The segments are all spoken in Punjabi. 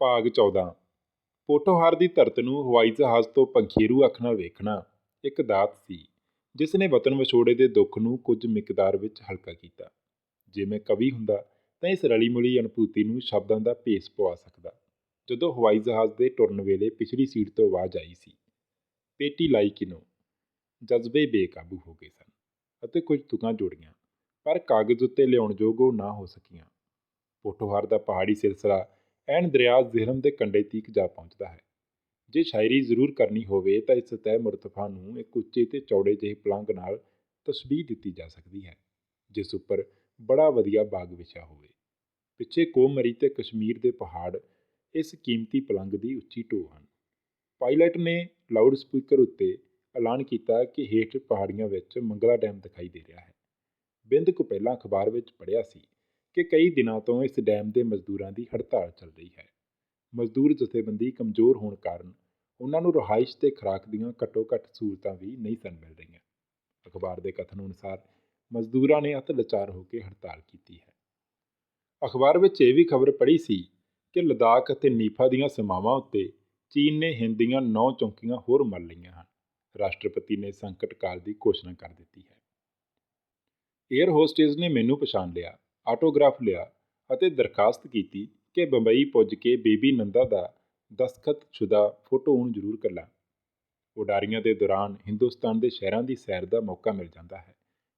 ਭਾਗ 14 ਪੋਠੋਹਾਰ ਦੀ ਧਰਤ ਨੂੰ ਹਵਾਈ ਜਹਾਜ਼ ਤੋਂ ਪੰਖੀਰੂ ਅੱਖ ਨਾਲ ਵੇਖਣਾ ਇੱਕ ਦਾਤ ਸੀ, ਜਿਸ ਨੇ ਵਤਨ ਵਿਛੋੜੇ ਦੇ ਦੁੱਖ ਨੂੰ ਕੁਝ ਮਿਕਦਾਰ ਵਿੱਚ ਹਲਕਾ ਕੀਤਾ। ਜੇ ਮੈਂ ਕਵੀ ਹੁੰਦਾ ਤਾਂ ਇਸ ਰਲੀ ਮੁਲੀ ਅਨੁਭੂਤੀ ਨੂੰ ਸ਼ਬਦਾਂ ਦਾ ਭੇਸ ਪਵਾ ਸਕਦਾ। ਜਦੋਂ ਹਵਾਈ ਜਹਾਜ਼ ਦੇ ਟੁਰਨ ਵੇਲੇ ਪਿਛਲੀ ਸੀਟ ਤੋਂ ਆਵਾਜ਼ ਆਈ ਸੀ, ਪੇਟੀ ਲਾਈ ਕਿਨੋ? ਜਜ਼ਬੇ ਬੇਕਾਬੂ ਹੋ ਗਏ ਸਨ ਅਤੇ ਕੁਝ ਤੁਕਾਂ ਜੁੜੀਆਂ, ਪਰ ਕਾਗਜ਼ ਉੱਤੇ ਲਿਆਉਣ ਯੋਗ ਉਹ ਨਾ ਹੋ ਸਕੀਆਂ। ਪੋਠੋਹਾਰ ਦਾ ਪਹਾੜੀ ਸਿਲਸਿਲਾ ਐਨ ਦਰਿਆ ਜ਼ਹਿਰਮ ਦੇ ਕੰਢੇ ਤੀਕ ਜਾ ਪਹੁੰਚਦਾ ਹੈ। ਜੇ ਸ਼ਾਇਰੀ ਜ਼ਰੂਰ ਕਰਨੀ ਹੋਵੇ ਤਾਂ ਇਸ ਤੈ ਮੁਰਤਫਾ ਨੂੰ ਇੱਕ ਉੱਚੇ ਤੇ ਚੌੜੇ ਜਿਹੇ ਪਲੰਗ ਨਾਲ ਤਸਬੀਹ ਦਿੱਤੀ ਜਾ ਸਕਦੀ ਹੈ, ਜਿਸ ਉੱਪਰ ਬੜਾ ਵਧੀਆ ਬਾਗ ਵਿਛਾ ਹੋਵੇ। ਪਿੱਛੇ ਕੋਮਰੀ ਤੇ ਕਸ਼ਮੀਰ ਦੇ ਪਹਾੜ ਇਸ ਕੀਮਤੀ ਪਲੰਗ ਦੀ ਉੱਚੀ ਢੋ ਹਨ। ਪਾਇਲਟ ਨੇ ਲਾਊਡ ਸਪੀਕਰ ਉੱਤੇ ਐਲਾਨ ਕੀਤਾ ਕਿ ਹੇਠ ਪਹਾੜੀਆਂ ਵਿੱਚ ਮੰਗਲਾ ਡੈਮ ਦਿਖਾਈ ਦੇ ਰਿਹਾ ਹੈ। ਬਿੰਦ ਕੁ ਪਹਿਲਾਂ ਅਖਬਾਰ ਵਿੱਚ ਪੜ੍ਹਿਆ ਸੀ ਕਿ ਕਈ ਦਿਨਾਂ ਤੋਂ ਇਸ ਡੈਮ ਦੇ ਮਜ਼ਦੂਰਾਂ ਦੀ ਹੜਤਾਲ ਚੱਲ ਰਹੀ ਹੈ। ਮਜ਼ਦੂਰ ਜਥੇਬੰਦੀ ਕਮਜ਼ੋਰ ਹੋਣ ਕਾਰਨ ਉਹਨਾਂ ਨੂੰ ਰਹਾਇਸ਼ ਤੇ ਖੁਰਾਕ ਦੀਆਂ ਘੱਟੋ-ਘੱਟ ਸਹੂਲਤਾਂ ਵੀ ਨਹੀਂ ਸਨ ਮਿਲ ਰਹੀਆਂ। ਅਖਬਾਰ ਦੇ ਕਥਨ ਅਨੁਸਾਰ ਮਜ਼ਦੂਰਾਂ ਨੇ ਅਤ ਲਚਾਰ ਹੋ ਕੇ ਹੜਤਾਲ ਕੀਤੀ ਹੈ। ਅਖਬਾਰ ਵਿੱਚ ਇਹ ਵੀ ਖਬਰ ਪੜ੍ਹੀ ਸੀ ਕਿ ਲਦਾਖ ਅਤੇ ਨੀਫਾ ਦੀਆਂ ਸੀਮਾਵਾਂ ਉੱਤੇ ਚੀਨ ਨੇ ਹਿੰਦ ਦੀਆਂ ਨੌ ਚੌਂਕੀਆਂ ਹੋਰ ਮੱਲ ਲਈਆਂ ਹਨ। ਰਾਸ਼ਟਰਪਤੀ ਨੇ ਸੰਕਟ ਕਾਲ ਦੀ ਘੋਸ਼ਣਾ ਕਰ ਦਿੱਤੀ ਹੈ। 에ਅਰ ਹੋਸਟੇਸ ਨੇ ਮੈਨੂੰ ਪਛਾਣ ਲਿਆ ਆਟੋਗ੍ਰਾਫ ਲਿਆ ਅਤੇ ਦਰਖਾਸਤ ਕੀਤੀ ਕਿ ਬੰਬਈ ਪੁੱਜ ਕੇ ਬੇਬੀ ਨੰਦਾ ਦਾ ਦਸਖਤ ਸ਼ੁਦਾ ਫੋਟੋ ਹੁਣ ਜ਼ਰੂਰ ਕਰਾਂ ਉਡਾਰੀਆਂ ਦੇ ਦੌਰਾਨ ਹਿੰਦੁਸਤਾਨ ਦੇ ਸ਼ਹਿਰਾਂ ਦੀ ਸੈਰ ਦਾ ਮੌਕਾ ਮਿਲ ਜਾਂਦਾ ਹੈ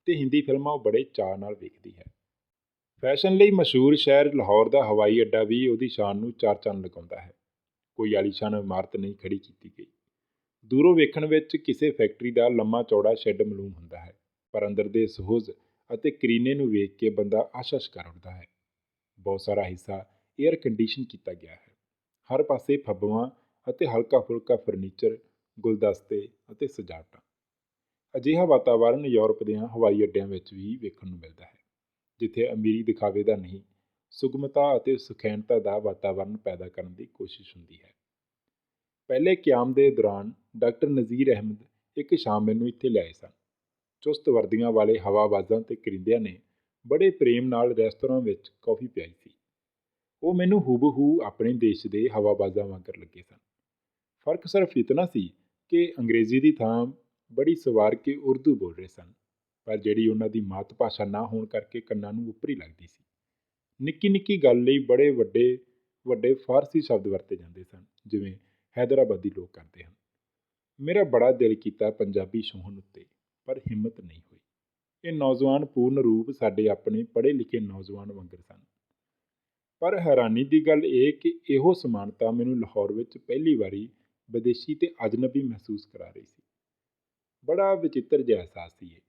ਤੇ ਹਿੰਦੀ ਫਿਲਮਾਂ ਉਹ ਬੜੇ ਚਾਅ ਨਾਲ ਵੇਖਦੀ ਹੈ। ਫੈਸ਼ਨ ਲਈ ਮਸ਼ਹੂਰ ਸ਼ਹਿਰ ਲਾਹੌਰ ਦਾ ਹਵਾਈ ਅੱਡਾ ਵੀ ਉਹਦੀ ਸ਼ਾਨ ਨੂੰ ਚਾਰ ਚੰਨ ਲਗਾਉਂਦਾ ਹੈ। ਕੋਈ ਆਲੀਸ਼ਾਨ ਇਮਾਰਤ ਨਹੀਂ ਖੜੀ ਕੀਤੀ ਗਈ। ਦੂਰੋਂ ਵੇਖਣ ਵਿੱਚ ਕਿਸੇ ਫੈਕਟਰੀ ਦਾ ਲੰਮਾ ਚੌੜਾ ਸ਼ੈੱਡ ਮਾਲੂਮ ਹੁੰਦਾ ਹੈ, ਪਰ ਅੰਦਰ ਦੇ ਸਹੂਜ ਅਤੇ ਕਰੀਨੇ ਨੂੰ ਵੇਖ ਕੇ ਬੰਦਾ ਆਸ਼ਸ਼ ਕਰ ਉੱਠਦਾ ਹੈ। ਬਹੁਤ ਸਾਰਾ ਹਿੱਸਾ 에ਅਰ ਕੰਡੀਸ਼ਨ ਕੀਤਾ ਗਿਆ ਹੈ। ਹਰ ਪਾਸੇ ਫੱਬਵਾਂ ਅਤੇ ਹਲਕਾ ਫੁਲਕਾ ਫਰਨੀਚਰ ਗੁਲਦਸਤੇ ਅਤੇ ਸਜਾਵਟਾਂ। ਅਜਿਹਾ ਵਾਤਾਵਰਣ ਯੂਰਪ ਦੇ ਹਵਾਈ ਅੱਡਿਆਂ ਵਿੱਚ ਵੀ ਵੇਖਣ ਨੂੰ ਮਿਲਦਾ ਹੈ, ਜਿੱਥੇ ਅਮੀਰੀ ਦਿਖਾਵੇ ਦਾ ਨਹੀਂ, ਸੁਗਮਤਾ ਅਤੇ ਸੁਖੈਣਤਾ ਦਾ ਵਾਤਾਵਰਣ ਪੈਦਾ ਕਰਨ ਦੀ ਕੋਸ਼ਿਸ਼ ਹੁੰਦੀ ਹੈ। ਪਹਿਲੇ ਕਿਆਮ ਦੇ ਦੌਰਾਨ ਡਾਕਟਰ ਨਜ਼ੀਰ ਅਹਿਮਦ ਇੱਕ ਸ਼ਾਮ ਮੈਨੂੰ ਇੱਥੇ ਲਿਆਏ ਸਨ। ਚੁਸਤ ਵਰਦੀਆਂ ਵਾਲੇ ਹਵਾਬਾਜ਼ਾਂ ਤੇ ਕਰਿੰਦਿਆਂ ਨੇ ਬੜੇ ਪ੍ਰੇਮ ਨਾਲ ਰੈਸਟੋਰਾਂ ਵਿੱਚ ਕੌਫੀ ਪਿਆਈ ਸੀ। ਉਹ ਮੈਨੂੰ ਹੂਬਹੂ ਆਪਣੇ ਦੇਸ਼ ਦੇ ਹਵਾਬਾਜ਼ਾਂ ਵਾਂਗਰ ਲੱਗੇ ਸਨ। ਫ਼ਰਕ ਸਿਰਫ ਇਤਨਾ ਸੀ ਕਿ ਅੰਗਰੇਜ਼ੀ ਦੀ ਥਾਂ ਬੜੀ ਸਵਾਰ ਕੇ ਉਰਦੂ ਬੋਲ ਰਹੇ ਸਨ, ਪਰ ਜਿਹੜੀ ਉਹਨਾਂ ਦੀ ਮਾਤ ਭਾਸ਼ਾ ਨਾ ਹੋਣ ਕਰਕੇ ਕੰਨਾਂ ਨੂੰ ਉੱਪਰੀ ਲੱਗਦੀ ਸੀ। ਨਿੱਕੀ ਨਿੱਕੀ ਗੱਲ ਲਈ ਬੜੇ ਵੱਡੇ ਵੱਡੇ ਫਾਰਸੀ ਸ਼ਬਦ ਵਰਤੇ ਜਾਂਦੇ ਸਨ, ਜਿਵੇਂ ਹੈਦਰਾਬਾਦੀ ਲੋਕ ਕਰਦੇ ਹਨ। ਮੇਰਾ ਬੜਾ ਦਿਲ ਕੀਤਾ ਪੰਜਾਬੀ ਸ਼ੋਹਣ ਉੱਤੇ। ਪਰ ਹਿੰਮਤ ਨਹੀਂ ਹੋਈ। ਇਹ ਨੌਜਵਾਨ ਪੂਰਨ ਰੂਪ ਸਾਡੇ ਆਪਣੇ ਪੜ੍ਹੇ ਲਿਖੇ ਨੌਜਵਾਨ ਵਾਂਗਰ ਸਨ। ਪਰ ਹੈਰਾਨੀ ਦੀ ਗੱਲ ਇਹ ਕਿ ਇਹੋ ਸਮਾਨਤਾ ਮੈਨੂੰ ਲਾਹੌਰ ਵਿੱਚ ਪਹਿਲੀ ਵਾਰੀ ਵਿਦੇਸ਼ੀ ਤੇ ਅਜਨਬੀ ਮਹਿਸੂਸ ਕਰਾ ਰਹੀ ਸੀ। ਬੜਾ ਵਿਚਿੱਤਰ ਜਿਹਾ ਅਹਿਸਾਸ ਸੀ ਇਹ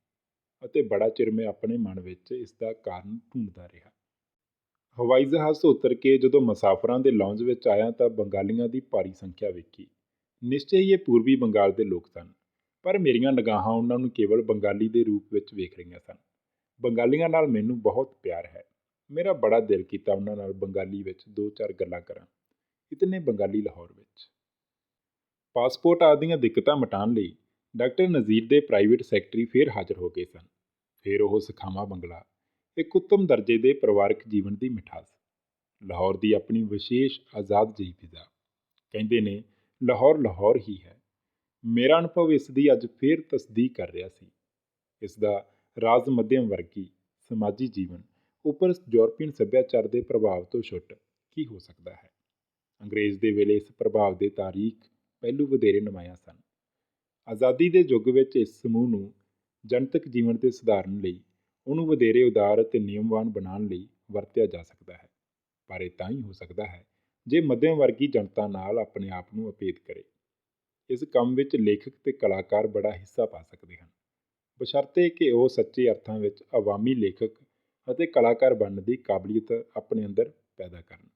ਅਤੇ ਬੜਾ ਚਿਰ ਮੈਂ ਆਪਣੇ ਮਨ ਵਿੱਚ ਇਸ ਦਾ ਕਾਰਨ ਢੂੰਡਦਾ ਰਿਹਾ। ਹਵਾਈ ਜਹਾਜ਼ ਤੋਂ ਉਤਰ ਕੇ ਜਦੋਂ ਮੁਸਾਫਰਾਂ ਦੇ ਲੌਂਜ ਵਿੱਚ ਆਇਆ ਤਾਂ ਬੰਗਾਲੀਆਂ ਦੀ ਭਾਰੀ ਸੰਖਿਆ ਵੇਖੀ। ਨਿਸ਼ਚੈ ਹੀ ਇਹ ਪੂਰਬੀ ਬੰਗਾਲ ਦੇ ਲੋਕ ਸਨ। ਪਰ ਮੇਰੀਆਂ ਨਿਗਾਹਾਂ ਉਹਨਾਂ ਨੂੰ ਕੇਵਲ ਬੰਗਾਲੀ ਦੇ ਰੂਪ ਵਿੱਚ ਵੇਖ ਰਹੀਆਂ ਸਨ। ਬੰਗਾਲੀਆਂ ਨਾਲ ਮੈਨੂੰ ਬਹੁਤ ਪਿਆਰ ਹੈ। ਮੇਰਾ ਬੜਾ ਦਿਲ ਕੀਤਾ ਉਹਨਾਂ ਨਾਲ ਬੰਗਾਲੀ ਵਿੱਚ ਦੋ ਚਾਰ ਗੱਲਾਂ ਕਰਾਂ ਇਤਨੇ ਬੰਗਾਲੀ ਲਾਹੌਰ ਵਿੱਚ। ਪਾਸਪੋਰਟ ਆਦੀਆਂ ਦਿੱਕਤਾਂ ਮਟਾਉਣ ਲਈ ਡਾਕਟਰ ਨਜ਼ੀਰ ਦੇ ਪ੍ਰਾਈਵੇਟ ਸੈਕਟਰੀ ਫੇਰ ਹਾਜ਼ਰ ਹੋ ਗਏ ਸਨ। ਫਿਰ ਉਹ ਸਖਾਵਾ ਬੰਗਲਾ, ਇੱਕ ਉੱਤਮ ਦਰਜੇ ਦੇ ਪਰਿਵਾਰਕ ਜੀਵਨ ਦੀ ਮਿਠਾਸ, ਲਾਹੌਰ ਦੀ ਆਪਣੀ ਵਿਸ਼ੇਸ਼ ਆਜ਼ਾਦ ਜਿਹੀ ਫਿਜ਼ਾ। ਕਹਿੰਦੇ ਨੇ, ਲਾਹੌਰ ਲਾਹੌਰ ਹੀ ਹੈ। ਮੇਰਾ ਅਨੁਭਵ ਇਸ ਦੀ ਅੱਜ ਫੇਰ ਤਸਦੀਕ ਕਰ ਰਿਹਾ ਸੀ। ਇਸ ਦਾ ਰਾਜ ਮੱਧਮ ਵਰਗੀ ਸਮਾਜੀ ਜੀਵਨ ਉੱਪਰ ਯੂਰਪੀਅਨ ਸੱਭਿਆਚਾਰ ਦੇ ਪ੍ਰਭਾਵ ਤੋਂ ਛੁੱਟ ਕੀ ਹੋ ਸਕਦਾ ਹੈ? ਅੰਗਰੇਜ਼ ਦੇ ਵੇਲੇ ਇਸ ਪ੍ਰਭਾਵ ਦੇ ਤਾਰੀਖ ਪਹਿਲੂ ਵਧੇਰੇ ਨਮਾਇਆ ਸਨ। ਆਜ਼ਾਦੀ ਦੇ ਯੁੱਗ ਵਿੱਚ ਇਸ ਸਮੂਹ ਨੂੰ ਜਨਤਕ ਜੀਵਨ ਦੇ ਸੁਧਾਰਨ ਲਈ, ਉਹਨੂੰ ਵਧੇਰੇ ਉਦਾਰ ਅਤੇ ਨਿਯਮਵਾਨ ਬਣਾਉਣ ਲਈ ਵਰਤਿਆ ਜਾ ਸਕਦਾ ਹੈ। ਪਰ ਇਹ ਤਾਂ ਹੀ ਹੋ ਸਕਦਾ ਹੈ, ਜੇ ਮੱਧਮ ਵਰਗੀ ਜਨਤਾ ਨਾਲ ਆਪਣੇ ਆਪ ਨੂੰ ਅਪੇਧ ਕਰੇ। ਇਸ ਕੰਮ ਵਿੱਚ ਲੇਖਕ ਤੇ ਕਲਾਕਾਰ ਬੜਾ ਹਿੱਸਾ ਪਾ ਸਕਦੇ ਹਨ। ਬਸ਼ਰਤੇ ਕਿ ਉਹ ਸੱਚੇ ਅਰਥਾਂ ਵਿੱਚ ਆਵਾਮੀ ਲੇਖਕ ਅਤੇ ਕਲਾਕਾਰ ਬਣਨ ਦੀ ਕਾਬਲੀਅਤ ਆਪਣੇ ਅੰਦਰ ਪੈਦਾ ਕਰਨ।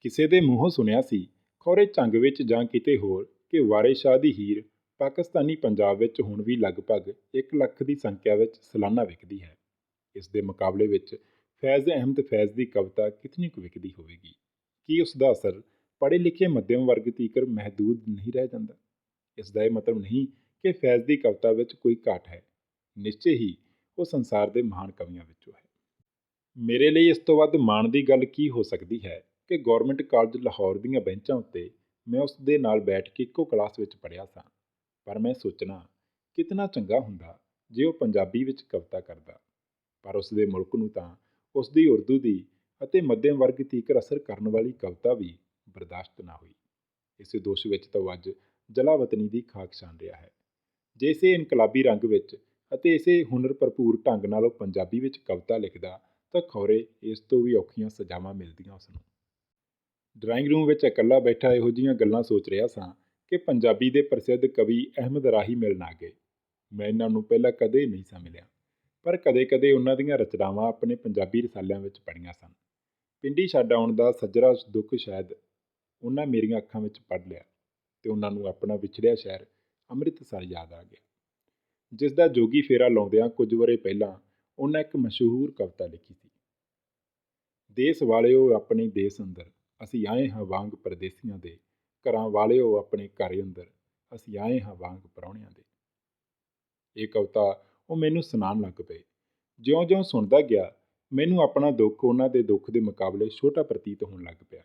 ਕਿਸੇ ਦੇ ਮੂੰਹੋਂ ਸੁਣਿਆ ਸੀ, ਖੋਰੇ ਝੰਗ ਵਿੱਚ ਜਾਂ ਕਿਤੇ ਹੋਰ, ਕਿ ਵਾਰਿਸ ਸ਼ਾਹ ਦੀ ਹੀਰ ਪਾਕਿਸਤਾਨੀ ਪੰਜਾਬ ਵਿੱਚ ਹੁਣ ਵੀ ਲਗਭਗ 1 ਲੱਖ ਦੀ ਸੰਖਿਆ ਵਿੱਚ ਸਾਲਾਨਾ ਵਿਕਦੀ ਹੈ। ਇਸ ਦੇ ਮੁਕਾਬਲੇ ਵਿੱਚ ਫੈਜ਼ ਅਹਿਮਦ ਫੈਜ਼ ਦੀ ਕਵਿਤਾ ਕਿਤਨੀ ਕੁ ਵਿਕਦੀ ਹੋਵੇਗੀ? ਕੀ ਉਸ ਦਾ ਅਸਰ ਪੜ੍ਹੇ ਲਿਖੇ ਮੱਧਮ ਵਰਗ ਤੀਕਰ ਮਹਦੂਦ ਨਹੀਂ ਰਹਿ ਜਾਂਦਾ? ਇਸ ਦਾ ਇਹ ਮਤਲਬ ਨਹੀਂ ਕਿ ਫੈਜ਼ ਦੀ ਕਵਿਤਾ ਵਿੱਚ ਕੋਈ ਘਾਟ ਹੈ। ਨਿਸ਼ਚੈ ਹੀ ਉਹ ਸੰਸਾਰ ਦੇ ਮਹਾਨ ਕਵੀਆਂ ਵਿੱਚੋਂ ਹੈ। ਮੇਰੇ ਲਈ ਇਸ ਤੋਂ ਵੱਧ ਮਾਣ ਦੀ ਗੱਲ ਕੀ ਹੋ ਸਕਦੀ ਹੈ ਕਿ ਗਵਰਨਮੈਂਟ ਕਾਲਜ ਲਾਹੌਰ ਦੀਆਂ ਬੈਂਚਾਂ ਉੱਤੇ ਮੈਂ ਉਸ ਦੇ ਨਾਲ ਬੈਠ ਕੇ ਇੱਕੋ ਕਲਾਸ ਵਿੱਚ ਪੜ੍ਹਿਆ ਸਾਂ। ਪਰ ਮੈਂ ਸੋਚਣਾ ਕਿਤਨਾ ਚੰਗਾ ਹੁੰਦਾ ਜੇ ਉਹ ਪੰਜਾਬੀ ਵਿੱਚ ਕਵਿਤਾ ਕਰਦਾ। ਪਰ ਉਸ ਦੇ ਮੁਲਕ ਨੂੰ ਤਾਂ ਉਸ ਦੀ ਉਰਦੂ ਦੀ ਅਤੇ ਮੱਧਮ ਵਰਗ ਤੀਕਰ ਅਸਰ ਕਰਨ ਵਾਲੀ ਕਵਿਤਾ ਵੀ ਬਰਦਾਸ਼ਤ ਨਾ ਹੋਈ। ਇਸੇ ਦੋਸ਼ ਵਿੱਚ ਤਾਂ ਉਹ ਅੱਜ ਜਲਾਵਤਨੀ ਦੀ ਖਾਕ ਛਾਣ ਰਿਹਾ ਹੈ। ਜੇ ਇਸੇ ਇਨਕਲਾਬੀ ਰੰਗ ਵਿੱਚ ਅਤੇ ਇਸੇ ਹੁਨਰ ਭਰਪੂਰ ਢੰਗ ਨਾਲ ਉਹ ਪੰਜਾਬੀ ਵਿੱਚ ਕਵਿਤਾ ਲਿਖਦਾ ਤਾਂ ਖੌਰੇ ਇਸ ਤੋਂ ਵੀ ਔਖੀਆਂ ਸਜ਼ਾਵਾਂ ਮਿਲਦੀਆਂ ਉਸ ਨੂੰ। ਡਰਾਇੰਗ ਰੂਮ ਵਿੱਚ ਇਕੱਲਾ ਬੈਠਾ ਇਹੋ ਜਿਹੀਆਂ ਗੱਲਾਂ ਸੋਚ ਰਿਹਾ ਸਾਂ ਕਿ ਪੰਜਾਬੀ ਦੇ ਪ੍ਰਸਿੱਧ ਕਵੀ ਅਹਿਮਦ ਰਾਹੀ ਮਿਲਣ ਆ ਗਏ। ਮੈਂ ਇਹਨਾਂ ਨੂੰ ਪਹਿਲਾਂ ਕਦੇ ਨਹੀਂ ਸਾਂ ਮਿਲਿਆ, ਪਰ ਕਦੇ-ਕਦੇ ਉਹਨਾਂ ਦੀਆਂ ਰਚਨਾਵਾਂ ਆਪਣੇ ਪੰਜਾਬੀ ਰਸਾਲਿਆਂ ਵਿੱਚ ਪੜ੍ਹੀਆਂ ਸਨ। ਪਿੰਡੀ ਛੱਡ ਆਉਣ ਦਾ ਸੱਜਰਾ ਦੁੱਖ ਸ਼ਾਇਦ ਉਹਨਾਂ ਮੇਰੀਆਂ ਅੱਖਾਂ ਵਿੱਚ ਪੜ੍ਹ ਲਿਆ। ਤੇ ਉਹਨਾਂ ਨੂੰ ਆਪਣਾ ਵਿਛੜਿਆ ਸ਼ਹਿਰ ਅੰਮ੍ਰਿਤਸਰ ਯਾਦ ਆ ਗਿਆ। ਜਿਸ ਦਾ ਜੋਗੀ ਫੇਰਾ ਲਾਉਂਦਿਆਂ ਕੁਝ ਵਰੇ ਪਹਿਲਾਂ ਉਹਨਾਂ ਇੱਕ ਮਸ਼ਹੂਰ ਕਵਿਤਾ ਲਿਖੀ ਸੀ। ਦੇਸ ਵਾਲਿਓ ਆਪਣੇ ਦੇਸ ਅੰਦਰ, ਅਸੀਂ ਆਏ ਹਾਂ ਵਾਂਗ ਪਰਦੇਸੀਆਂ ਦੇ। ਘਰਾਂ ਵਾਲਿਓ ਆਪਣੇ ਘਰ ਅੰਦਰ, ਅਸੀਂ ਆਏ ਹਾਂ ਵਾਂਗ ਪਰੌਣਿਆਂ ਦੇ। ਇਹ ਕਵਿਤਾ ਉਹ ਮੈਨੂੰ ਸੁਣਾਉਣ ਲੱਗ ਪਏ। ਜਿਉਂ-ਜਿਉਂ ਸੁਣਦਾ ਗਿਆ, ਮੈਨੂੰ ਆਪਣਾ ਦੁੱਖ ਉਹਨਾਂ ਦੇ ਦੁੱਖ ਦੇ ਮੁਕਾਬਲੇ ਛੋਟਾ ਪ੍ਰਤੀਤ ਹੋਣ ਲੱਗ ਪਿਆ।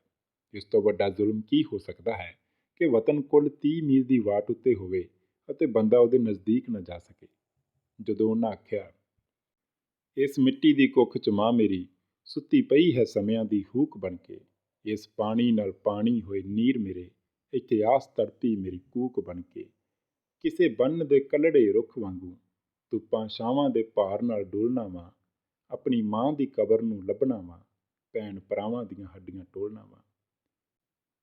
ਇਸ ਤੋਂ ਵੱਡਾ ਜ਼ੁਲਮ ਕੀ ਹੋ ਸਕਦਾ ਹੈ? ਕਿ ਵਤਨ ਕੁੱਲ 30 ਮੀਲ ਦੀ ਵਾਟ ਉੱਤੇ ਹੋਵੇ ਅਤੇ ਬੰਦਾ ਉਹਦੇ ਨਜ਼ਦੀਕ ਨਾ ਜਾ ਸਕੇ। ਜਦੋਂ ਉਹਨਾਂ ਆਖਿਆ, ਇਸ ਮਿੱਟੀ ਦੀ ਕੁੱਖ 'ਚ ਮਾਂ ਮੇਰੀ ਸੁੱਤੀ ਪਈ ਹੈ ਸਮਿਆਂ ਦੀ ਹੂਕ ਬਣ ਕੇ। ਇਸ ਪਾਣੀ ਨਾਲ ਪਾਣੀ ਹੋਏ ਨੀਰ ਮੇਰੇ, ਇੱਥੇ ਆਸ ਤੜਪੀ ਮੇਰੀ ਕੂਕ ਬਣ ਕੇ। ਕਿਸੇ ਬੰਨ ਦੇ ਕਲੜੇ ਰੁੱਖ ਵਾਂਗੂ ਧੁੱਪਾਂ ਛਾਵਾਂ ਦੇ ਭਾਰ ਨਾਲ ਡੋਲਣਾ ਵਾਂ ਆਪਣੀ ਮਾਂ ਦੀ ਕਬਰ ਨੂੰ ਲੱਭਣਾ ਵਾਂ ਭੈਣ ਭਰਾਵਾਂ ਦੀਆਂ ਹੱਡੀਆਂ ਟੋਲਣਾ ਵਾਂ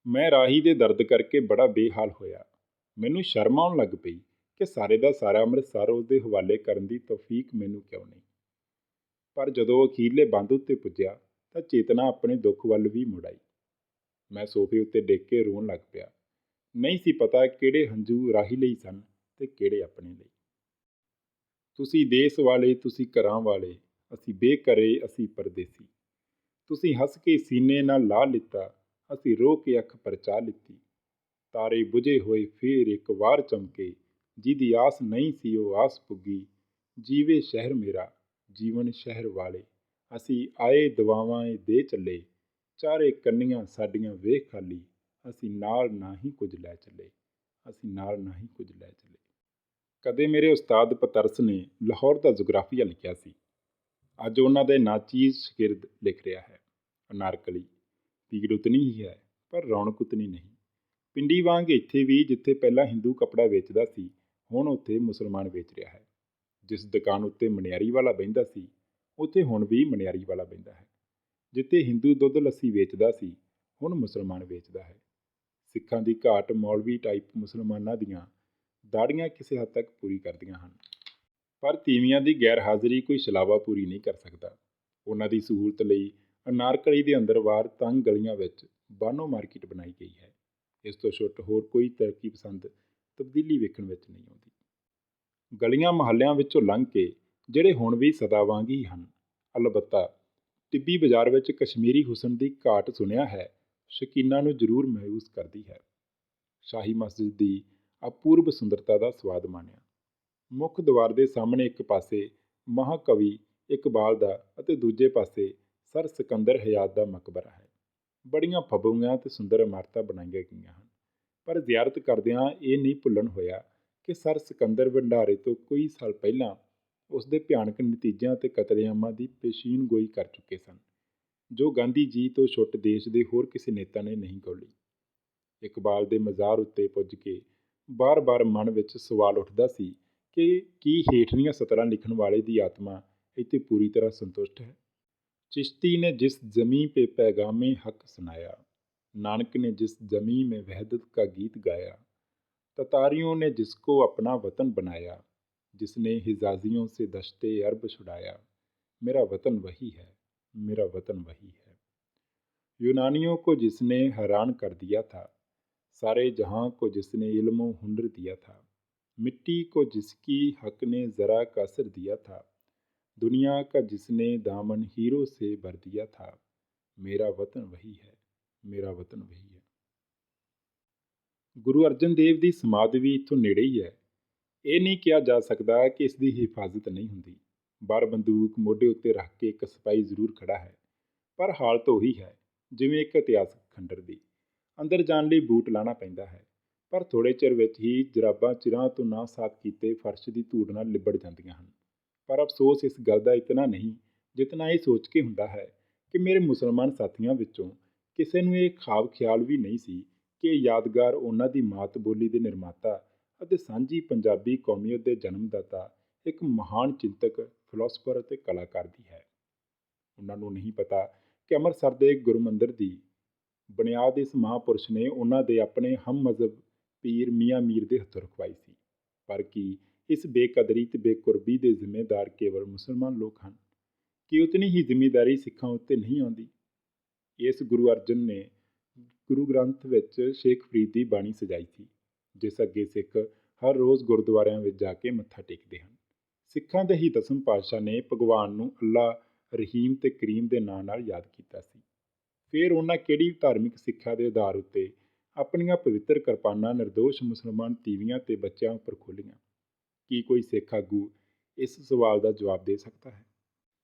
ਮੈਂ ਰਾਹੀ ਦੇ ਦਰਦ ਕਰਕੇ ਬੜਾ ਬੇਹਾਲ ਹੋਇਆ। ਮੈਨੂੰ ਸ਼ਰਮ ਆਉਣ ਲੱਗ ਪਈ ਕਿ ਸਾਰੇ ਦਾ ਸਾਰਾ ਅੰਮ੍ਰਿਤਸਰ ਉਸ ਦੇ ਹਵਾਲੇ ਕਰਨ ਦੀ ਤੌਫੀਕ ਮੈਨੂੰ ਕਿਉਂ ਨਹੀਂ। ਪਰ ਜਦੋਂ ਅਖੀਰਲੇ ਬੰਦ ਉੱਤੇ ਪੁੱਜਿਆ ਤਾਂ ਚੇਤਨਾ ਆਪਣੇ ਦੁੱਖ ਵੱਲ ਵੀ ਮੁੜ ਆਈ ਮੈਂ ਸੋਫੇ ਉੱਤੇ ਡਿੱਗ ਕੇ ਰੋਣ ਲੱਗ ਪਿਆ। ਨਹੀਂ ਸੀ ਪਤਾ ਕਿਹੜੇ ਹੰਝੂ ਰਾਹੀ ਲਈ ਸਨ ਤੇ ਕਿਹੜੇ ਆਪਣੇ ਲਈ। ਤੁਸੀਂ ਦੇਸ ਵਾਲੇ, ਤੁਸੀਂ ਘਰਾਂ ਵਾਲੇ, ਅਸੀਂ ਬੇਕਰੇ ਅਸੀਂ ਪਰਦੇਸੀ। ਤੁਸੀਂ ਹੱਸ ਕੇ ਸੀਨੇ ਨਾਲ ਲਾ ਲਿੱਤਾ ਅਸੀਂ ਰੋ ਕੇ ਅੱਖ ਪਰਚਾ ਲਿੱਤੀ। ਤਾਰੇ ਬੁਝੇ ਹੋਏ ਫੇਰ ਇੱਕ ਵਾਰ ਚਮਕੇ। ਜਿਹਦੀ ਆਸ ਨਹੀਂ ਸੀ ਉਹ ਆਸ ਪੁੱਗੀ। ਜੀਵੇ ਸ਼ਹਿਰ ਮੇਰਾ, ਜੀਵਨ ਸ਼ਹਿਰ ਵਾਲੇ। ਅਸੀਂ ਆਏ ਦਵਾਵਾਂ ਏ ਦੇ ਚੱਲੇ। ਚਾਰੇ ਕੰਨੀਆਂ ਸਾਡੀਆਂ ਵੇਖ ਖਾਲੀ। ਅਸੀਂ ਨਾਲ ਨਾ ਹੀ ਕੁਝ ਲੈ ਚੱਲੇ। ਅਸੀਂ ਨਾਲ ਨਾ ਹੀ ਕੁਝ ਲੈ ਚੱਲੇ। ਕਦੇ ਮੇਰੇ ਉਸਤਾਦ ਪਤਰਸ ਨੇ ਲਾਹੌਰ ਦਾ ਜੁਗਰਾਫੀਆ ਲਿਖਿਆ ਸੀ। ਅੱਜ ਉਹਨਾਂ ਦੇ ਨਾਚੀਜ਼ ਸ਼ਗਿਰਦ ਲਿਖ ਰਿਹਾ ਹੈ। ਅਨਾਰਕਲੀ। ਭੀੜ ਉਤਨੀ ਹੀ ਹੈ ਪਰ ਰੌਣਕ ਉਤਨੀ ਨਹੀਂ। ਪਿੰਡੀ ਵਾਂਗ ਇੱਥੇ ਵੀ ਜਿੱਥੇ ਪਹਿਲਾਂ ਹਿੰਦੂ ਕੱਪੜਾ ਵੇਚਦਾ ਸੀ, ਹੁਣ ਉੱਥੇ ਮੁਸਲਮਾਨ ਵੇਚ ਰਿਹਾ ਹੈ। ਜਿਸ ਦੁਕਾਨ ਉੱਤੇ ਮਨਿਆਰੀ ਵਾਲਾ ਬਹਿੰਦਾ ਸੀ, ਉੱਥੇ ਹੁਣ ਵੀ ਮਨਿਆਰੀ ਵਾਲਾ ਬਹਿੰਦਾ ਹੈ। ਜਿੱਥੇ ਹਿੰਦੂ ਦੁੱਧ ਲੱਸੀ ਵੇਚਦਾ ਸੀ, ਹੁਣ ਮੁਸਲਮਾਨ ਵੇਚਦਾ ਹੈ। ਸਿੱਖਾਂ ਦੀ ਘਾਟ ਮੌਲਵੀ ਟਾਈਪ ਮੁਸਲਮਾਨਾਂ ਦੀਆਂ ਦਾੜੀਆਂ ਕਿਸੇ ਹੱਦ ਤੱਕ ਪੂਰੀ ਕਰਦੀਆਂ ਹਨ। ਪਰ ਤੀਵੀਆਂ ਦੀ ਗੈਰ ਹਾਜ਼ਰੀ ਕੋਈ ਸ਼ਲਾਵਾ ਪੂਰੀ ਨਹੀਂ ਕਰ ਸਕਦਾ। ਉਹਨਾਂ ਦੀ ਸਹੂਲਤ ਲਈ ਅਨਾਰਕਲੀ ਦੇ ਅੰਦਰ ਵਾਰ ਤੰਗ ਗਲੀਆਂ ਵਿੱਚ ਬਾਨੋ ਮਾਰਕੀਟ ਬਣਾਈ ਗਈ ਹੈ। ਇਸ ਤੋਂ ਛੁੱਟ ਹੋਰ ਕੋਈ ਤਰੱਕੀ ਪਸੰਦ ਤਬਦੀਲੀ ਵੇਖਣ ਵਿੱਚ ਨਹੀਂ ਆਉਂਦੀ। ਗਲੀਆਂ ਮਹੱਲਿਆਂ ਵਿੱਚੋਂ ਲੰਘ ਕੇ ਜਿਹੜੇ ਹੁਣ ਵੀ ਸਦਾ ਵਾਂਗ ਹੀ ਹਨ, ਅਲਬੱਤਾ ਟਿੱਬੀ ਬਾਜ਼ਾਰ ਵਿੱਚ ਕਸ਼ਮੀਰੀ ਹੁਸਨ ਦੀ ਘਾਟ ਸੁਣਿਆ ਹੈ, ਸ਼ਕੀਨਾ ਨੂੰ ਜ਼ਰੂਰ ਮਾਯੂਸ ਕਰਦੀ ਹੈ। ਸ਼ਾਹੀ ਮਸਜਿਦ ਦੀ ਅਪੂਰਬ ਸੁੰਦਰਤਾ ਦਾ ਸਵਾਦ ਮਾਣਿਆ। ਮੁੱਖ ਦੁਆਰ ਦੇ ਸਾਹਮਣੇ ਇੱਕ ਪਾਸੇ ਮਹਾਕਵੀ ਇਕਬਾਲ ਦਾ ਅਤੇ ਦੂਜੇ ਪਾਸੇ ਸਰ ਸਿਕੰਦਰ ਹਯਾਤ ਦਾ ਮਕਬਰਾ ਹੈ। ਬੜੀਆਂ ਫਬੂਆਂ ਤੇ ਸੁੰਦਰ ਇਮਾਰਤਾਂ ਬਣਾਈਆਂ ਗਈਆਂ ਹਨ। ਪਰ ਜ਼ਿਆਰਤ ਕਰਦਿਆਂ ਇਹ ਨਹੀਂ ਭੁੱਲਣ ਹੋਇਆ ਕਿ ਸਰ ਸਿਕੰਦਰ ਭੰਡਾਰੇ ਤੋਂ ਕਈ ਸਾਲ ਪਹਿਲਾਂ ਉਸ ਦੇ ਭਿਆਨਕ ਨਤੀਜਿਆਂ ਤੇ ਕਤਲੇਆਮਾਂ ਦੀ ਪੇਸ਼ੀਨਗੋਈ ਕਰ ਚੁੱਕੇ ਸਨ, ਜੋ ਗਾਂਧੀ ਜੀ ਤੋਂ ਛੁੱਟ ਦੇਸ਼ ਦੇ ਹੋਰ ਕਿਸੇ ਨੇਤਾ ਨੇ ਨਹੀਂ ਗੋਲੀ। ਇਕਬਾਲ ਦੇ ਮਜ਼ਾਰ ਉੱਤੇ ਪੁੱਜ ਕੇ ਬਾਰ-ਬਾਰ ਮਨ ਵਿੱਚ ਸਵਾਲ ਉੱਠਦਾ ਸੀ ਕਿ ਕੀ ਹੇਠਲੀਆਂ ਸਤਰਾਂ ਲਿਖਣ ਵਾਲੇ ਦੀ ਆਤਮਾ ਇੱਥੇ ਪੂਰੀ ਤਰ੍ਹਾਂ ਸੰਤੁਸ਼ਟ ਹੈ? चिश्ती ने जिस जमी पे पैगाम हक सुनाया, नानक ने जिस जमी में वहदत का गीत गाया, ततारियों ने जिसको अपना वतन बनाया, जिसने हिजाजियों से दशते अरब छुड़ाया, मेरा वतन वही है, मेरा वतन वही है। यूनानियों को जिसने हैरान कर दिया था, सारे जहाँ को जिसने इल्म हुनर दिया था, मिट्टी को जिसकी हक ने ज़रा का असर दिया था दुनिया का जिसने दामन हीरो से भर दिया था मेरा वतन वही है ਮੇਰਾ ਵਤਨ ਵਹੀ ਹੈ ਗੁਰੂ ਅਰਜਨ ਦੇਵ ਦੀ ਸਮਾਧ ਵੀ ਇੱਥੋਂ ਨੇੜੇ ਹੀ ਹੈ ਇਹ ਨਹੀਂ ਕਿਹਾ ਜਾ ਸਕਦਾ ਕਿ ਇਸ ਦੀ ਹਿਫਾਜ਼ਤ ਨਹੀਂ ਹੁੰਦੀ ਬਾਰ ਬੰਦੂਕ ਮੋਢੇ ਉੱਤੇ ਰੱਖ ਕੇ ਇੱਕ ਸਿਪਾਹੀ ਜ਼ਰੂਰ ਖੜਾ ਹੈ ਪਰ ਹਾਲਤ ਉਹੀ ਹੈ ਜਿਵੇਂ ਇੱਕ ਇਤਿਹਾਸਕ ਖੰਡਰ ਦੀ ਅੰਦਰ ਜਾਣ ਲਈ ਬੂਟ ਲਾਣਾ ਪੈਂਦਾ ਹੈ ਪਰ ਥੋੜੇ ਚਿਰ ਵਿੱਚ ਹੀ ਜਰਾਬਾਂ ਚਿਰਾਂ ਤੋਂ ਨਾ ਸਾਫ਼ ਕੀਤੇ ਫਰਸ਼ ਦੀ ਧੂੜ ਨਾਲ ਲਿਬੜ ਜਾਂਦੀਆਂ ਹਨ ਪਰ ਅਫਸੋਸ ਇਸ ਗੱਲ ਦਾ ਇਤਨਾ ਨਹੀਂ ਜਿਤਨਾ ਇਹ ਸੋਚ ਕੇ ਹੁੰਦਾ ਹੈ ਕਿ ਮੇਰੇ ਮੁਸਲਮਾਨ ਸਾਥੀਆਂ ਵਿੱਚੋਂ ਕਿਸੇ ਨੂੰ ਇਹ ਖਾਬ ਖਿਆਲ ਵੀ ਨਹੀਂ ਸੀ ਕਿ ਇਹ ਯਾਦਗਾਰ ਉਹਨਾਂ ਦੀ ਮਾਤ ਬੋਲੀ ਦੇ ਨਿਰਮਾਤਾ ਅਤੇ ਸਾਂਝੀ ਪੰਜਾਬੀ ਕੌਮੀਅਤ ਦੇ ਜਨਮਦਾਤਾ, ਇੱਕ ਮਹਾਨ ਚਿੰਤਕ ਫਿਲਾਸਫਰ ਅਤੇ ਕਲਾਕਾਰ ਦੀ ਹੈ। ਉਹਨਾਂ ਨੂੰ ਨਹੀਂ ਪਤਾ ਕਿ ਅੰਮ੍ਰਿਤਸਰ ਦੇ ਗੁਰਮੰਦਰ ਦੀ ਬੁਨਿਆਦ ਇਸ ਮਹਾਪੁਰਸ਼ ਨੇ ਉਹਨਾਂ ਦੇ ਆਪਣੇ ਹਮ ਮਜ਼ਹਬ ਪੀਰ ਮੀਆਂ ਮੀਰ ਦੇ ਹੱਥੋਂ ਰਖਵਾਈ ਸੀ। ਪਰ ਕੀ ਇਸ ਬੇਕਦਰੀ ਤੇ ਬੇਕੁਰਬੀ ਦੇ ਜ਼ਿੰਮੇਦਾਰ ਕੇਵਲ ਮੁਸਲਮਾਨ ਲੋਕ ਹਨ। ਕਿ ਉਤਨੀ ਹੀ ਜ਼ਿੰਮੇਦਾਰੀ ਸਿੱਖਾਂ ਉੱਤੇ ਨਹੀਂ ਆਉਂਦੀ। ਇਸ ਗੁਰੂ ਅਰਜਨ ਨੇ ਗੁਰੂ ਗ੍ਰੰਥ ਵਿੱਚ ਸ਼ੇਖ ਫਰੀਦ ਦੀ ਬਾਣੀ ਸਜਾਈ ਸੀ, ਜਿਸ ਅੱਗੇ ਸਿੱਖ ਹਰ ਰੋਜ਼ ਗੁਰਦੁਆਰਿਆਂ ਵਿੱਚ ਜਾ ਕੇ ਮੱਥਾ ਟੇਕਦੇ ਹਨ। ਸਿੱਖਾਂ ਦੇ ਹੀ ਦਸਮ ਪਾਤਸ਼ਾਹ ਨੇ ਭਗਵਾਨ ਨੂੰ ਅੱਲਾ ਰਹੀਮ ਤੇ ਕਰੀਮ ਦੇ ਨਾਂ ਨਾਲ ਯਾਦ ਕੀਤਾ ਸੀ। ਫਿਰ ਉਹਨਾਂ ਕਿਹੜੀ ਧਾਰਮਿਕ ਸਿੱਖਿਆ ਦੇ ਆਧਾਰ ਉੱਤੇ ਆਪਣੀਆਂ ਪਵਿੱਤਰ ਕਿਰਪਾਨਾਂ, ਨਿਰਦੋਸ਼ ਮੁਸਲਮਾਨ ਤੀਵੀਆਂ ਤੇ ਬੱਚਿਆਂ ਉੱਪਰ ਖੋਲੀਆਂ ਕੀ ਕੋਈ ਸਿੱਖ ਆਗੂ ਇਸ ਸਵਾਲ ਦਾ ਜਵਾਬ ਦੇ ਸਕਦਾ ਹੈ?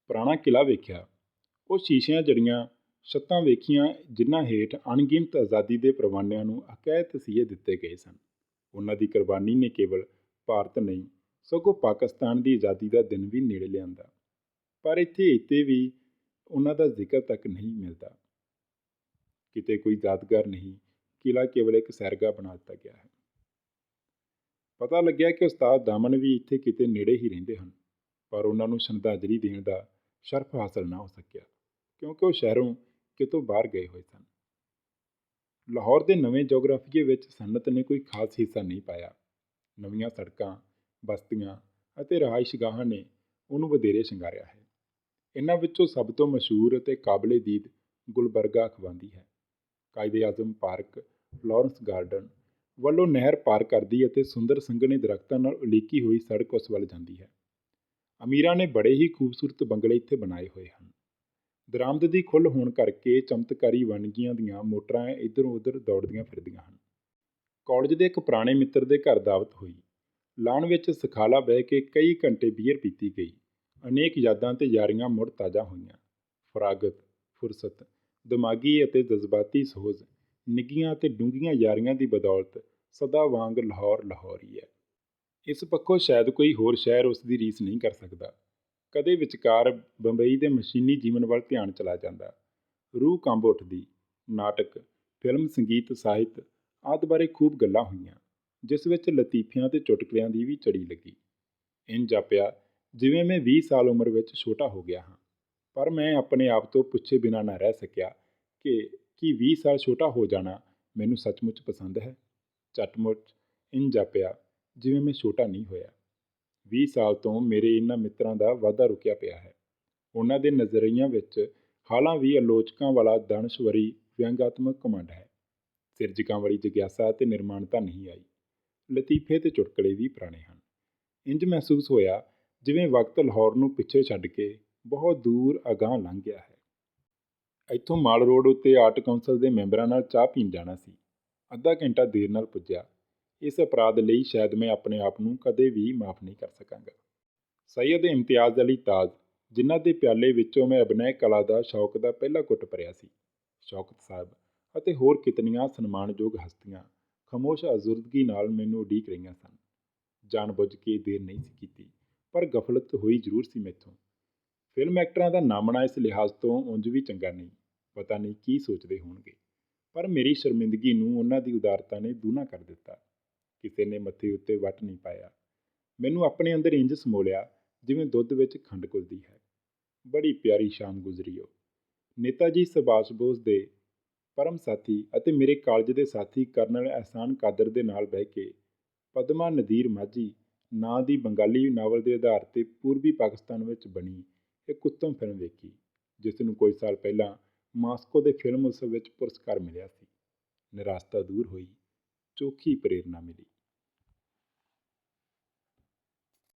ਪੁਰਾਣਾ ਕਿਲਾ ਵੇਖਿਆ, ਉਹ ਸ਼ੀਸ਼ਿਆਂ ਜੜੀਆਂ ਛੱਤਾਂ ਵੇਖੀਆਂ ਜਿਨ੍ਹਾਂ ਹੇਠ ਅਣਗਿਣਤ ਆਜ਼ਾਦੀ ਦੇ ਪ੍ਰਵਾਨਿਆਂ ਨੂੰ ਅਕੈਦ ਤਸੀਹੇ ਦਿੱਤੇ ਗਏ ਸਨ। ਉਹਨਾਂ ਦੀ ਕੁਰਬਾਨੀ ਨੇ ਕੇਵਲ ਭਾਰਤ ਨਹੀਂ, ਸਗੋਂ ਪਾਕਿਸਤਾਨ ਦੀ ਆਜ਼ਾਦੀ ਦਾ ਦਿਨ ਵੀ ਨੇੜੇ ਲਿਆਂਦਾ। ਪਰ ਇੱਥੇ ਇੱਥੇ ਵੀ ਉਹਨਾਂ ਦਾ ਜ਼ਿਕਰ ਤੱਕ ਨਹੀਂ ਮਿਲਦਾ। ਕਿਤੇ ਕੋਈ ਯਾਦਗਾਰ ਨਹੀਂ ਕਿਲਾ ਕੇਵਲ ਇੱਕ ਸੈਰਗਾ ਬਣਾ ਦਿੱਤਾ ਗਿਆ ਹੈ। ਪਤਾ ਲੱਗਿਆ ਕਿ ਉਸਤਾਦ ਦਾਮਨ ਵੀ ਇੱਥੇ ਕਿਤੇ ਨੇੜੇ ਹੀ ਰਹਿੰਦੇ ਹਨ, ਪਰ ਉਹਨਾਂ ਨੂੰ ਸ਼ਰਧਾਂਜਲੀ ਦੇਣ ਦਾ ਸ਼ਰਫ ਹਾਸਲ ਨਾ ਹੋ ਸਕਿਆ, ਕਿਉਂਕਿ ਉਹ ਸ਼ਹਿਰੋਂ ਕਿਤੋਂ ਬਾਹਰ ਗਏ ਹੋਏ ਸਨ। ਲਾਹੌਰ ਦੇ ਨਵੇਂ ਜੋਗਰਾਫੀਏ ਵਿੱਚ ਸਨਅਤ ਨੇ ਕੋਈ ਖਾਸ ਹਿੱਸਾ ਨਹੀਂ ਪਾਇਆ। ਨਵੀਆਂ ਸੜਕਾਂ, ਬਸਤੀਆਂ ਅਤੇ ਰਹਾਇਸ਼ਗਾਹਾਂ ਨੇ ਉਹਨੂੰ ਵਧੇਰੇ ਸ਼ਿੰਗਾਰਿਆ ਹੈ। ਇਹਨਾਂ ਵਿੱਚੋਂ ਸਭ ਤੋਂ ਮਸ਼ਹੂਰ ਅਤੇ ਕਾਬਲੇ ਦੀਦ ਗੁਲਬਰਗਾ ਅਖਵਾਂਦੀ ਹੈ। Quaid Azam park Florence garden ਵੱਲੋਂ ਨਹਿਰ ਪਾਰ ਕਰਦੀ ਅਤੇ ਸੁੰਦਰ ਸੰਘਣੇ ਦਰਖਤਾਂ ਨਾਲ ਉਲੀਕੀ ਹੋਈ ਸੜਕ ਉਸ ਵੱਲ ਜਾਂਦੀ ਹੈ। ਅਮੀਰਾਂ ਨੇ ਬੜੇ ਹੀ ਖੂਬਸੂਰਤ ਬੰਗਲੇ ਇੱਥੇ ਬਣਾਏ ਹੋਏ ਹਨ। ਦਰਾਮਦ ਦੀ ਖੁੱਲ੍ਹ ਹੋਣ ਕਰਕੇ ਚਮਤਕਾਰੀ ਵਣਗੀਆਂ ਦੀਆਂ ਮੋਟਰਾਂ ਇੱਧਰੋਂ ਉੱਧਰ ਦੌੜਦੀਆਂ ਫਿਰਦੀਆਂ ਹਨ। ਕਾਲਜ ਦੇ ਇੱਕ ਪੁਰਾਣੇ ਮਿੱਤਰ ਦੇ ਘਰ ਦਾਵਤ ਹੋਈ। ਲਾਣ ਵਿੱਚ ਸਖਾਲਾ ਬਹਿ ਕੇ ਕਈ ਘੰਟੇ ਬੀਅਰ ਪੀਤੀ ਗਈ। ਅਨੇਕ ਯਾਦਾਂ ਤੇ ਯਾਰੀਆਂ ਮੁੜ ਤਾਜ਼ਾ ਹੋਈਆਂ। ਫਰਾਗਤ, ਫੁਰਸਤ, ਦਿਮਾਗੀ ਅਤੇ ਜਜ਼ਬਾਤੀ ਸੋਜ਼ ਨਿੱਗੀਆਂ ਅਤੇ ਡੂੰਘੀਆਂ ਯਾਰੀਆਂ ਦੀ ਬਦੌਲਤ ਸਦਾ ਵਾਂਗ ਲਾਹੌਰ ਲਾਹੌਰ ਹੀ। ਹੈ ਇਸ ਪੱਖੋਂ ਸ਼ਾਇਦ ਕੋਈ ਹੋਰ ਸ਼ਹਿਰ ਉਸ ਦੀ ਰੀਸ ਨਹੀਂ ਕਰ ਸਕਦਾ। ਕਦੇ ਵਿਚਕਾਰ ਬੰਬਈ ਦੇ ਮਸ਼ੀਨੀ ਜੀਵਨ ਵੱਲ ਧਿਆਨ ਚਲਾ ਜਾਂਦਾ। ਰੂਹ ਕੰਬ ਉੱਠਦੀ, ਨਾਟਕ, ਫਿਲਮ, ਸੰਗੀਤ, ਸਾਹਿਤ, ਆਦਿ ਬਾਰੇ ਖੂਬ ਗੱਲਾਂ ਹੋਈਆਂ, ਜਿਸ ਵਿੱਚ ਲਤੀਫਿਆਂ ਤੇ ਚੁਟਕਲਿਆਂ ਦੀ ਵੀ ਚੜੀ ਲੱਗੀ। ਇੰਜ ਜਾਪਿਆ, ਜਿਵੇਂ ਮੈਂ 20 ਸਾਲ ਉਮਰ ਵਿੱਚ ਛੋਟਾ ਹੋ ਗਿਆ ਹਾਂ, ਪਰ ਮੈਂ ਆਪਣੇ ਆਪ ਤੋਂ ਪੁੱਛੇ ਬਿਨਾਂ ਨਾ ਰਹਿ ਸਕਿਆ ਕਿ ਕਿ 20 ਸਾਲ ਛੋਟਾ ਹੋ ਜਾਣਾ ਮੈਨੂੰ ਸੱਚਮੁੱਚ ਪਸੰਦ ਹੈ। ਚਟਮੁੱਚ ਇੰਜ ਜਾਪਿਆ, ਜਿਵੇਂ ਮੈਂ ਛੋਟਾ ਨਹੀਂ ਹੋਇਆ। 20 ਸਾਲ ਤੋਂ ਮੇਰੇ ਇਹਨਾਂ ਮਿੱਤਰਾਂ ਦਾ ਵਾਧਾ ਰੁਕਿਆ ਪਿਆ ਹੈ। ਉਹਨਾਂ ਦੇ ਨਜ਼ਰੀਆਂ ਵਿੱਚ ਹਾਲਾਂ ਵੀ ਆਲੋਚਕਾਂ ਵਾਲਾ ਦਣਸ਼ਵਰੀ ਵਿਅੰਗਾਤਮਕ ਕਮੰਡ ਹੈ। ਸਿਰਜਕਾਂ ਵਾਲੀ ਜਿਗਿਆਸਾ ਤੇ ਨਿਰਮਾਣਤਾ ਨਹੀਂ ਆਈ। ਲਤੀਫੇ ਤੇ ਚੁਟਕਲੇ ਵੀ ਪੁਰਾਣੇ ਹਨ। ਇੰਜ ਮਹਿਸੂਸ ਹੋਇਆ ਜਿਵੇਂ ਵਕਤ ਲਾਹੌਰ ਨੂੰ ਪਿੱਛੇ ਛੱਡ ਕੇ ਬਹੁਤ ਦੂਰ ਅਗਾਂਹ ਲੰਘ ਗਿਆ ਹੈ। ਇੱਥੋਂ ਮਾਲ ਰੋਡ ਉੱਤੇ ਆਰਟ ਕੌਂਸਲ ਦੇ ਮੈਂਬਰਾਂ ਨਾਲ ਚਾਹ ਪੀਣ ਜਾਣਾ ਸੀ। ਅੱਧਾ ਘੰਟਾ ਦੇਰ ਨਾਲ ਪੁੱਜਿਆ। ਇਸ ਅਪਰਾਧ ਲਈ ਸ਼ਾਇਦ ਮੈਂ ਆਪਣੇ ਆਪ ਨੂੰ ਕਦੇ ਵੀ ਮਾਫ ਨਹੀਂ ਕਰ ਸਕਾਂਗਾ। ਸੈਯਦ ਇਮਤਿਆਜ਼ ਅਲੀ ਤਾਜ, ਜਿਨ੍ਹਾਂ ਦੇ ਪਿਆਲੇ ਵਿੱਚੋਂ ਮੈਂ ਅਭਿਨੈ ਕਲਾ ਦਾ ਸ਼ੌਕ ਦਾ ਪਹਿਲਾ ਘੁੱਟ ਭਰਿਆ ਸੀ। ਸ਼ੌਕਤ ਸਾਹਿਬ ਅਤੇ ਹੋਰ ਕਿਤਨੀਆਂ ਸਨਮਾਨਯੋਗ ਹਸਤੀਆਂ ਖਮੋਸ਼ ਅਜ਼ੁਰਦਗੀ ਨਾਲ ਮੈਨੂੰ ਉਡੀਕ ਰਹੀਆਂ ਸਨ। ਜਾਣਬੁੱਝ ਕੇ ਦੇਰ ਨਹੀਂ ਸੀ ਕੀਤੀ, ਪਰ ਗਫਲਤ ਹੋਈ ਜ਼ਰੂਰ ਸੀ ਮੈਥੋਂ। ਫਿਲਮ ਐਕਟਰਾਂ ਦਾ ਨਾਮਣਾ ਇਸ ਲਿਹਾਜ਼ ਤੋਂ ਉਂਝ ਵੀ ਚੰਗਾ ਨਹੀਂ। ਪਤਾ ਨਹੀਂ ਕੀ ਸੋਚਦੇ ਹੋਣਗੇ। ਪਰ ਮੇਰੀ ਸ਼ਰਮਿੰਦਗੀ ਨੂੰ ਉਹਨਾਂ ਦੀ ਉਦਾਰਤਾ ਨੇ ਦੂਨਾ ਕਰ ਦਿੱਤਾ। ਕਿਸੇ ਨੇ ਮੱਥੇ ਉੱਤੇ ਵੱਟ ਨਹੀਂ ਪਾਇਆ। ਮੈਨੂੰ ਆਪਣੇ ਅੰਦਰ ਇੰਜ ਸਮੋਲਿਆ ਜਿਵੇਂ ਦੁੱਧ ਵਿੱਚ ਖੰਡ ਘੁਲਦੀ ਹੈ। ਬੜੀ ਪਿਆਰੀ ਸ਼ਾਮ ਗੁਜ਼ਰੀ ਉਹ ਨੇਤਾ ਜੀ ਸੁਭਾਸ਼ ਬੋਸ ਦੇ ਪਰਮ ਸਾਥੀ ਅਤੇ ਮੇਰੇ ਕਾਲਜ ਦੇ ਸਾਥੀ ਕਰਨਲ ਅਹਿਸਾਨ ਕਾਦਰ ਦੇ ਨਾਲ ਬਹਿ ਕੇ ਪਦਮਾ ਨਦੀਰ ਮਾਝੀ, ਨਾਂ ਦੀ ਬੰਗਾਲੀ ਨਾਵਲ ਦੇ ਆਧਾਰ ਤੇ ਪੂਰਬੀ ਪਾਕਿਸਤਾਨ ਵਿੱਚ ਬਣੀ ਇੱਕ ਉੱਤਮ ਫਿਲਮ ਵੇਖੀ, ਜਿਸ ਨੂੰ ਕੁਝ ਸਾਲ ਪਹਿਲਾਂ ਮਾਸਕੋ ਦੇ ਫਿਲਮ ਉਤਸਵ ਵਿੱਚ ਪੁਰਸਕਾਰ ਮਿਲਿਆ ਸੀ। ਨਿਰਾਸ਼ਤਾ ਦੂਰ ਹੋਈ ਚੋਖੀ ਪ੍ਰੇਰਨਾ ਮਿਲੀ।